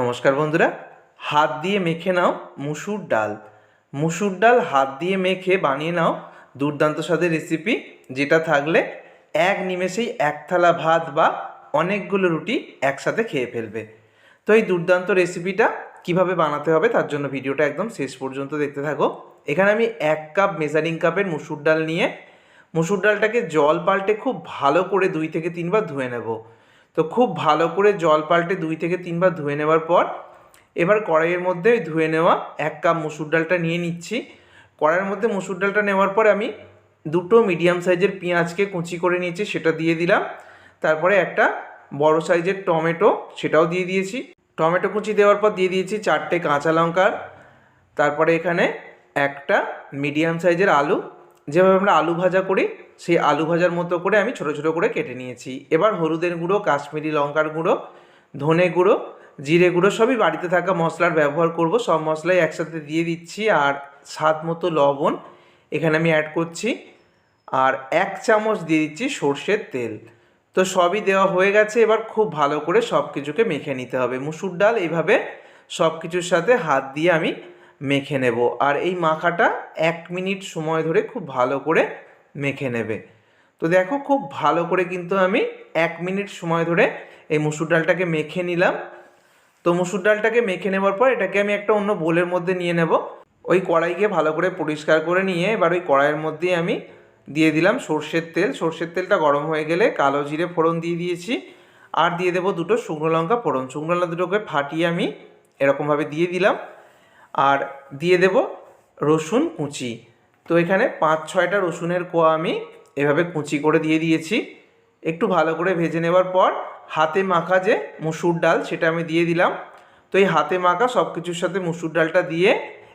নমস্কার বন্ধুরা, হাত দিয়ে মেখে নাও মুসুর ডাল। মুসুর ডাল হাত দিয়ে মেখে বানিয়ে নাও দুর্দান্ত স্বাদের রেসিপি যেটা থাকলে এক নিমেষেই এক থালা ভাত বা অনেকগুলো রুটি একসাথে খেয়ে ফেলবে। তো এই দুর্দান্ত রেসিপিটা কীভাবে বানাতে হবে তার জন্য ভিডিওটা একদম শেষ পর্যন্ত দেখতে থাকো। এখানে আমি এক কাপ মেজারিং কাপের মুসুর ডাল নিয়ে, মুসুর ডালটাকে জল পাল্টে খুব ভালো করে দুই থেকে তিনবার ধুয়ে নেব। তো খুব ভালো করে জল পাল্টে দুই থেকে তিনবার ধুয়ে নেওয়ার পর এবার কড়াইয়ের মধ্যে ধুয়ে নেওয়া এক কাপ মুসুর ডালটা নিয়ে নিচ্ছি। কড়াইয়ের মধ্যে মুসুর ডালটা নেওয়ার পর আমি দুটো মিডিয়াম সাইজের পেঁয়াজকে কুচি করে নিয়েছি, সেটা দিয়ে দিলাম। তারপরে একটা বড় সাইজের টমেটো, সেটাও দিয়ে দিয়েছি। টমেটো কুচি দেওয়ার পর দিয়ে দিয়েছি চারটে কাঁচা লঙ্কার। তারপরে এখানে একটা মিডিয়াম সাইজের আলু যেভাবে আমরা আলু ভাজা করি, সেই আলু ভাজার মতো করে আমি ছোট ছোট করে কেটে নিয়েছি। এবার হলুদের গুঁড়ো, কাশ্মীরি লঙ্কার গুঁড়ো, ধনে গুঁড়ো, জিরে গুঁড়ো সবই বাড়িতে থাকা মশলার ব্যবহার করব। সব মশলাই একসাথে দিয়ে দিচ্ছি আর স্বাদ মতো লবণ এখানে আমি অ্যাড করছি। আর এক চামচ দিয়ে দিচ্ছি সর্ষের তেল। তো সবই দেওয়া হয়ে গেছে, এবার খুব ভালো করে সব কিছুকে মেখে নিতে হবে। মুসুর ডাল এইভাবে সব কিছুর সাথে হাত দিয়ে আমি মেখে নেব। আর এই মাখাটা এক মিনিট সময় ধরে খুব ভালো করে মেখে নেবে। তো দেখো খুব ভালো করে কিন্তু আমি এক মিনিট সময় ধরে এই মুসুর ডালটাকে মেখে নিলাম। তো মুসুর ডালটাকে মেখে নেওয়ার পর এটাকে আমি একটা অন্য বোলের মধ্যে নিয়ে নেব। ওই কড়াইকে ভালো করে পরিষ্কার করে নিয়ে এবার ওই কড়াইয়ের মধ্যেই আমি দিয়ে দিলাম সর্ষের তেল। সর্ষের তেলটা গরম হয়ে গেলে কালো জিরে ফোড়ন দিয়ে দিয়েছি। আর দিয়ে দেবো দুটো শুকনো লঙ্কা ফোড়ন। শুকনো লঙ্কা দুটোকে ফাটিয়ে আমি এরকমভাবে দিয়ে দিলাম। আর দিয়ে দেব রসুন কুচি। তো এখানে পাঁচ ছয়টা রসুনের কোয়া আমি এভাবে কুচি করে দিয়ে দিয়েছি। একটু ভালো করে ভেজে নেওয়ার পর হাতে মাখা যে মুসুর ডাল সেটা আমি দিয়ে দিলাম। তো এই হাতে মাখা সব কিছুর সাথে মুসুর ডালটা দিয়ে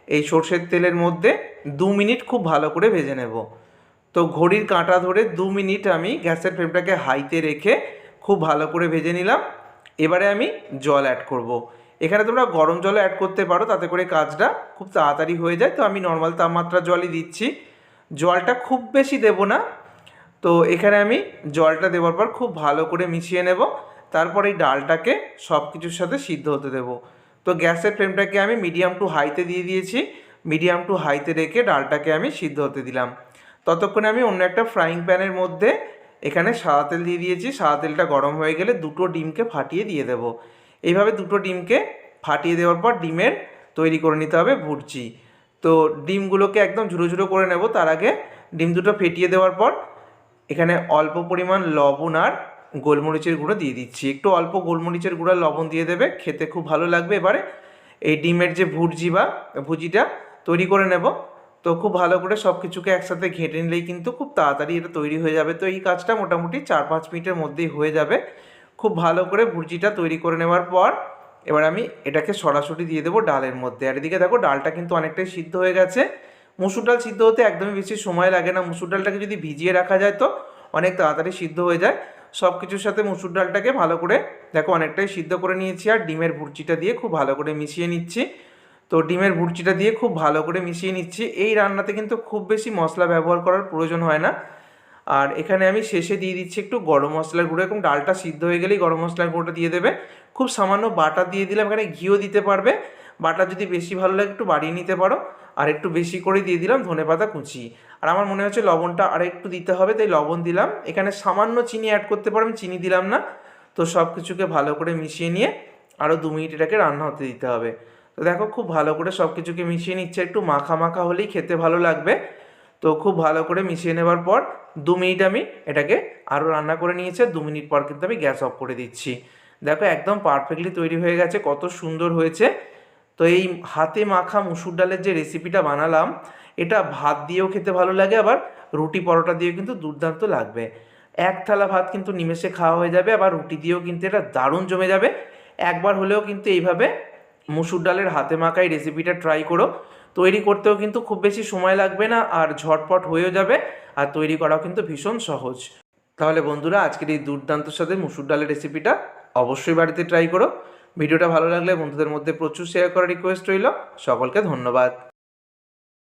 এই সর্ষের তেলের মধ্যে দু মিনিট খুব ভালো করে ভেজে নেব। তো ঘড়ির কাঁটা ধরে দু মিনিট আমি গ্যাসের ফ্লেমটাকে হাইতে রেখে খুব ভালো করে ভেজে নিলাম। এবারে আমি জল অ্যাড করব। এখানে তোমরা গরম জল অ্যাড করতে পারো, তাতে করে কাজটা খুব তাড়াতাড়ি হয়ে যায়। তো আমি নর্মাল তাপমাত্রা জলই দিচ্ছি। জলটা খুব বেশি দেব না। তো এখানে আমি জলটা দেওয়ার পর খুব ভালো করে মিশিয়ে নেব। তারপর এই ডালটাকে সব কিছুর সাথে সিদ্ধ হতে দেব। তো গ্যাসের ফ্লেমটাকে আমি মিডিয়াম টু হাইতে দিয়ে দিয়েছি। মিডিয়াম টু হাইতে রেখে ডালটাকে আমি সিদ্ধ হতে দিলাম। ততক্ষণে আমি অন্য একটা ফ্রাইং প্যানের মধ্যে এখানে সাদা তেল দিয়ে দিয়েছি। সাদা তেলটা গরম হয়ে গেলে দুটো ডিমকে ফাটিয়ে দিয়ে দেবো। এইভাবে দুটো ডিমকে ফাটিয়ে দেওয়ার পর ডিমের তৈরি করে নিতে হবে ভুর্জি। তো ডিমগুলোকে একদম ঝুড়ো ঝুড়ো করে নেব, তার আগে ডিম দুটো ফেটিয়ে দেওয়ার পর এখানে অল্প পরিমাণ লবণ আর গোলমরিচের গুঁড়ো দিয়ে দিচ্ছি। একটু অল্প গোলমরিচের গুঁড়ো লবণ দিয়ে দেবে, খেতে খুব ভালো লাগবে। এবারে এই ডিমের যে ভুর্জি বা ভুজিটা তৈরি করে নেব। তো খুব ভালো করে সব কিছুকে একসাথে ঘেঁটে নিলেই কিন্তু খুব তাড়াতাড়ি এটা তৈরি হয়ে যাবে। তো এই কাজটা মোটামুটি চার পাঁচ মিনিটের মধ্যেই হয়ে যাবে। খুব ভালো করে ভুর্জিটা তৈরি করে নেওয়ার পর এবার আমি এটাকে সরাসরি দিয়ে দেবো ডালের মধ্যে। আর এদিকে দেখো ডালটা কিন্তু অনেকটাই সিদ্ধ হয়ে গেছে। মুসুর ডাল সিদ্ধ হতে একদমই বেশি সময় লাগে না। মুসুর ডালটাকে যদি ভিজিয়ে রাখা যায় তো অনেক তাড়াতাড়ি সিদ্ধ হয়ে যায়। সব কিছুর সাথে মুসুর ডালটাকে ভালো করে দেখো অনেকটাই সিদ্ধ করে নিয়েছি আর ডিমের ভুর্চিটা দিয়ে খুব ভালো করে মিশিয়ে নিচ্ছি। তো ডিমের ভুর্চিটা দিয়ে খুব ভালো করে মিশিয়ে নিচ্ছি। এই রান্নাতে কিন্তু খুব বেশি মশলা ব্যবহার করার প্রয়োজন হয় না। আর এখানে আমি শেষে দিয়ে দিচ্ছি একটু গরম মশলার গুঁড়ো এবং ডালটা সিদ্ধ হয়ে গেলেই গরম মশলার গুঁড়োটা দিয়ে দেবে। খুব সামান্য বাটা দিয়ে দিলাম, এখানে ঘিও দিতে পারবে। বাটা যদি বেশি ভালো লাগে একটু বাড়িয়ে নিতে পারো। আর একটু বেশি করে দিয়ে দিলাম ধনে পাতা কুচি। আর আমার মনে হচ্ছে লবণটা আর একটু দিতে হবে, তাই লবণ দিলাম। এখানে সামান্য চিনি অ্যাড করতে পারো, আমি চিনি দিলাম না। তো সব কিছুকে ভালো করে মিশিয়ে নিয়ে আরও দু মিনিট এটাকে রান্না হতে দিতে হবে। তো দেখো খুব ভালো করে সব কিছুকে মিশিয়ে নিচ্ছে, একটু মাখা মাখা হলেই খেতে ভালো লাগবে। তো খুব ভালো করে মিশিয়ে নেবার পর দু মিনিট আমি এটাকে আরও রান্না করে নিয়েছে দু মিনিট পর কিন্তু আমি গ্যাস অফ করে দিচ্ছি। দেখো একদম পারফেক্টলি তৈরি হয়ে গেছে, কত সুন্দর হয়েছে। তো এই হাতে মাখা মুসুর ডালের যে রেসিপিটা বানালাম, এটা ভাত দিয়েও খেতে ভালো লাগে, আবার রুটি পরোটা দিয়েও কিন্তু দুর্দান্ত লাগবে। এক থালা ভাত কিন্তু নিমেষে খাওয়া হয়ে যাবে, আবার রুটি দিয়েও কিন্তু এটা দারুণ জমে যাবে। একবার হলেও কিন্তু এইভাবে মুসুর ডালের হাতে মাখাই রেসিপিটা ট্রাই করো। তৈরি করতেও কিন্তু খুব বেশি সময় লাগবে না আর ঝটপট হয়েও যাবে আর তৈরি করাও কিন্তু ভীষণ সহজ। তাহলে বন্ধুরা, আজকের এই দুর্দান্তর সাথে মুসুর ডালের রেসিপিটা অবশ্যই বাড়িতে ট্রাই করো। ভিডিওটা ভালো লাগলে বন্ধুদের মধ্যে প্রচুর শেয়ার করার রিকোয়েস্ট রইল। সকলকে ধন্যবাদ।